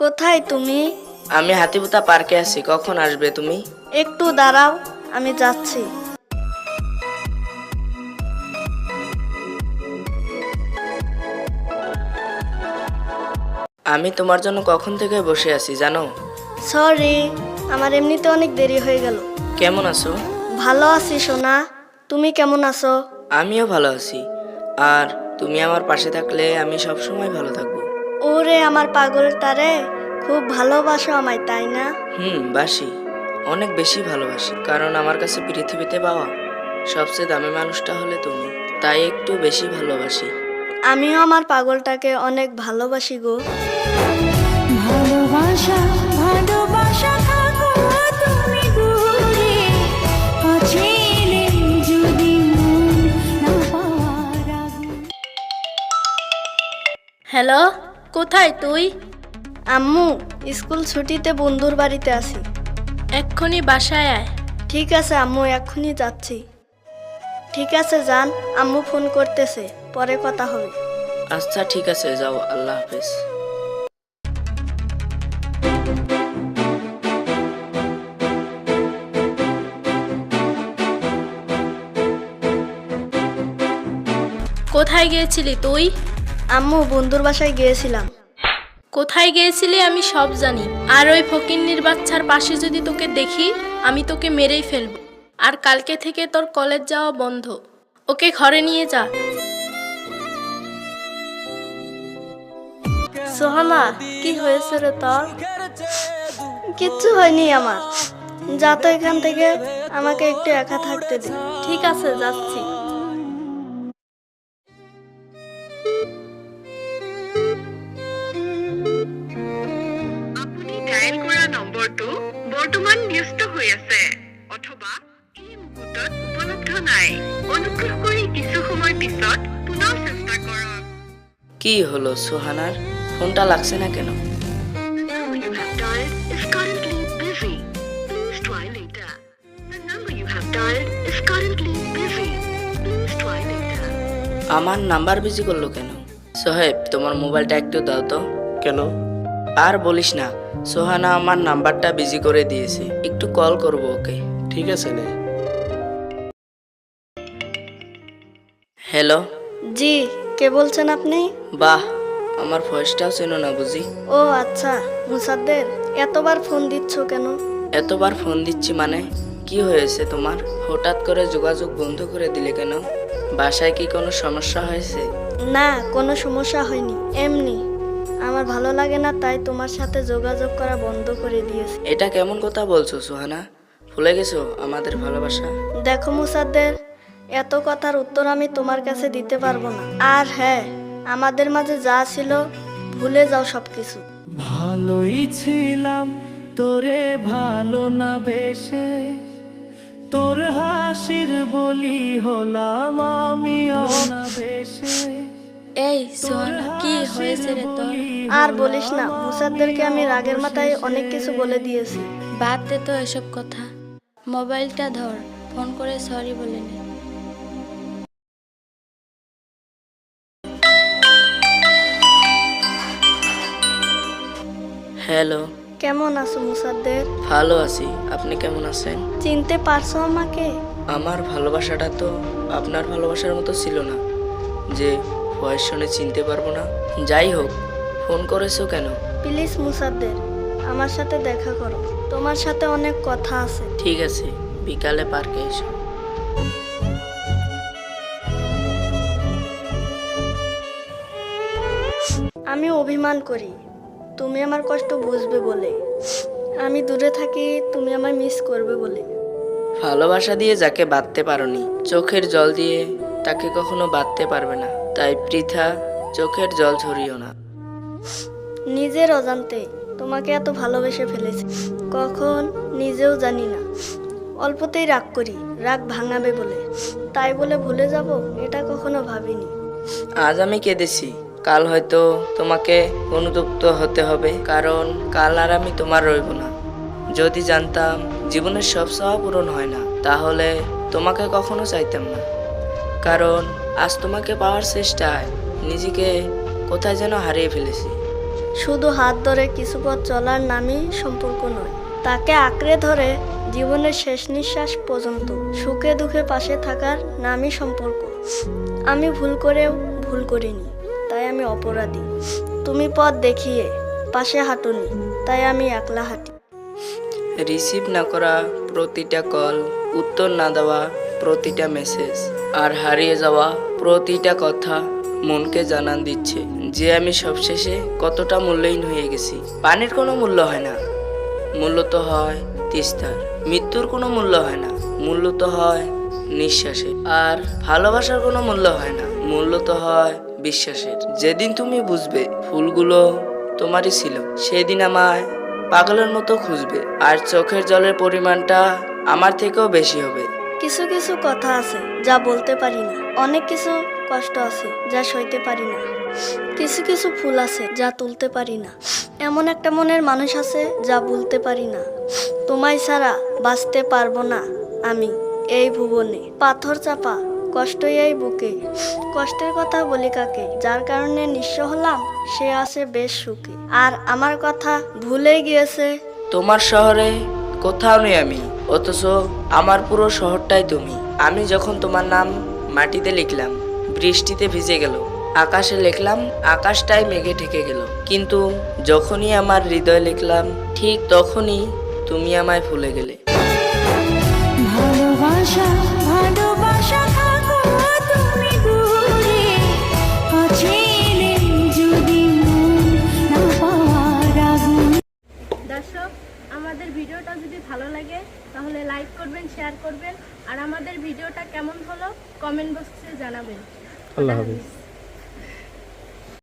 কোথায় তুমি? আমি হাতিপুতা পার্কে আছি কখন আসবে তুমি? একটু দাঁড়াও আমি যাচ্ছি। আমি তোমার জন্য কখন থেকে বসে আছি জানো? সরি আমার এমনিতে অনেক দেরি হয়ে গেল। কেমন আছো? ভালো আছি সোনা। তুমি কেমন আছো? আমিও ভালো আছি। আর তুমি আমার পাশে থাকলে আমি সব সময় ভালো থাকব। ওরে আমার পাগল তারে খুব ভালোবাসো আমায় তাই না? হুম বাসি। অনেক বেশি ভালোবাসি কারণ আমার কাছে পৃথিবীতে পাওয়া সবচেয়ে দামি মানুষটা হলে তুমি। তাই একটু বেশি ভালোবাসি। আমিও আমার পাগলটাকে অনেক ভালোবাসি গো। ভালোবাসা ভালোবাসা থাকো তুমি দূরে। অচেনে যদি মন না পাওয়ার আগে হ্যালো? কোথায় তুই? আম্মু স্কুল ছুটিতে বন্ধুর বাড়িতে আছি। এক্ষুনি বাসায় আয়। ঠিক আছে আম্মু এক্ষুনি যাচ্ছি। ঠিক আছে যান আম্মু ফোন করতেছে পরে কথা হবে। আচ্ছা ঠিক আছে যাও আল্লাহ হাফেজ। কোথায় গিয়েছিলি তুই? আম্মু বন্ধুর বাসায় গিয়েছিলাম। কোথায় গিয়েছিলি আমি সব জানি। আর ওই ফকিন্নির বাচ্চার পাশে যদি তোকে দেখি আমি তোকে মেরেই ফেলব। আর কালকে থেকে তোর কলেজ যাওয়া বন্ধ। ওকে ঘরে নিয়ে যা। সোহানা কি হয়েছে রে তোর? কিচ্ছু হয়নি আমার। যা তো এখান থেকে আমাকে একটু একা থাকতে দে। ঠিক আছে যাচ্ছি। নম্বৰটো বৰ্তমান ব্যস্ত হৈ আছে অথবা এই মুহূৰ্তত উপলব্ধ নাই। অনুগ্ৰহ কৰি কিছু সময় পিছত পুনৰ চেষ্টা কৰক। কি হলো সোহানার ফোনটা লাগছে না কেন. আমার নাম্বার বিজি করল কেন? সোহেব তোমার মোবাইলটা একটু দাও তো। কেন? আর বলিস না সোহানা আমার নাম্বারটা বিজি করে দিয়েছে। একটু কল করব ওকে। ঠিক আছে নে। হ্যালো জি কে বলছেন আপনি? বাহ আমার ভয়েসটাও চেনো না বুঝি। ও আচ্ছা মুসাদ্দের এতবার ফোন দিচ্ছ কেন? এতবার ফোন দিচ্ছি মানে? কি হয়েছে তোমার? হঠাৎ করে যোগাযোগ বন্ধ করে দিলে কেন? বাসায় কি কোনো সমস্যা হয়েছে? না কোনো সমস্যা হয়নি এমনি। আমার ভালো লাগে না তাই তোমার সাথে যোগাযোগ করা বন্ধ করে দিয়েছি। এটা কেমন কথা বলছো সোহানা? ভুলে গেছো আমাদের ভালোবাসা? দেখো মুসাদ্দের এত কথার উত্তর আমি তোমার কাছে দিতে পারব না। আর হ্যাঁ আমাদের মাঝে যা ছিল ভুলে যাও সবকিছু। ভালোই ছিলাম তোরে ভালো না বেশে। তোর হাসির বলি হলাম আমি না বেশে। এই সোহানা কি হয়েছে রে তোর? আর বলিস না মুসাদ্দেরকে আমি রাগের মাথায় অনেক কিছু বলে দিয়েছি। বাদ দে তো এসব কথা। মোবাইলটা ধর ফোন করে সরি বলে নে। হ্যালো। কেমন আছো মুসাদ্দের? ভালো আছি আপনি কেমন আছেন? চিনতে পারছ আমাকে? আমার ভালোবাসাটা তো আপনার ভালোবাসার মতো ছিল না যে বয়স শুনে চিনতে পারব না। যাই হোক ফোন করেছ কেন? প্লিজ মুসাদ্দের আমার সাথে দেখা করো। তোমার সাথে অনেক কথা আছে। ঠিক আছে বিকালে পার্কে এসো। আমি অভিমান করি। তুমি আমার কষ্ট বুঝবে বলে। আমি দূরে থাকি তুমি আমায় মিস করবে বলে। ভালোবাসা দিয়ে যাকে বাঁধতে পারোনি চোখের জল দিয়ে তাকে কখনো বাঁধতে পারবে না। তাই পৃথা চোখের জল ঝরিও না। নিজের অজান্তে তোমাকে এত ভালোবেসে ফেলেছি কখন নিজেও জানি না। অল্পতেই রাগ করি রাগ ভাঙাবে বলে। তাই বলে ভুলে যাব এটা কখনো ভাবিনি। আজ আমি কেঁদেছি কাল হয়তো তোমাকে অনুতপ্ত হতে হবে কারণ কাল আর আমি তোমার রইব না। যদি জানতাম জীবনের সব চাওয়া পূরণ হয় না তাহলে তোমাকে কখনো চাইতাম না। কারণ আজ তোমাকে পাওয়ার চেষ্টায় নিজেকে কোথায় যেন হারিয়ে ফেলেছি। শুধু হাত ধরে কিছু পথ চলার নামই সম্পর্ক নয় তাকে আঁকড়ে ধরে জীবনের শেষ নিঃশ্বাস পর্যন্ত সুখে দুঃখে পাশে থাকার নামই সম্পর্ক। আমি ভুল করেও ভুল করিনি তাই আমি অপরাধী। তুমি পথ দেখিয়ে পাশে হাঁটুনি তাই আমি একলা হাঁটি। রিসিভ না করা প্রতিটা কল উত্তর না দেওয়া প্রতিটা মেসেজ আর হারিয়ে যাওয়া প্রতিটা কথা মনকে জানান দিচ্ছে যে আমি সবশেষে কতটা মূল্যহীন হয়ে গেছি। পানির কোনো মূল্য হয় না। মূল্য তো হয় তিস্তার। মৃত্যুর কোনো মূল্য হয় না। মূল্য তো হয় নিঃশ্বাসের। আর ভালোবাসার কোনো মূল্য হয় না। মূল্য তো হয় বিশ্বাসের। যেদিন তুমি বুঝবে ফুলগুলো তোমারই ছিল, সেদিন আমায় পাগলের মতো খুঁজবে। আর চোখের জলের পরিমাণটা আমার থেকেও বেশি হবে। কিছু কিছু কথা আছে যা বলতে পারি না। অনেক কিছু কষ্ট আছে যা সইতে পারি না। কিছু কিছু ফুল আছে যা তুলতে পারি না। এমন একটা মনের মানুষ আছে যা বলতে পারি না। তোমায় ছাড়া বাঁচতে পারব না আমি এই ভুবনে। পাথর চাপা কষ্ট এই বুকে। কষ্টের কথা বলি কাকে? যার কারণে নিঃস্ব হলাম, সে আছে বেশ সুখে। আর আমার কথা ভুলে গিয়েছে? তোমার শহরে কোথাও নেই আমি। অথচ আমার পুরো শহরটাই তুমি আমি যখন তোমার নাম মাটিতে লিখলাম, বৃষ্টিতে ভিজে গেল। আকাশে লিখলাম, আকাশটাই মেঘে ঢেকে গেল। কিন্তু যখনই আমার হৃদয় লিখলাম, ঠিক তখনই তুমি আমায় ভুলে গেলে। ভালোবাসা লাইক করবেন শেয়ার করবেন আর আমাদের ভিডিওটা কেমন হলো কমেন্ট বক্সে জানাবেন। আল্লাহ হাফিজ।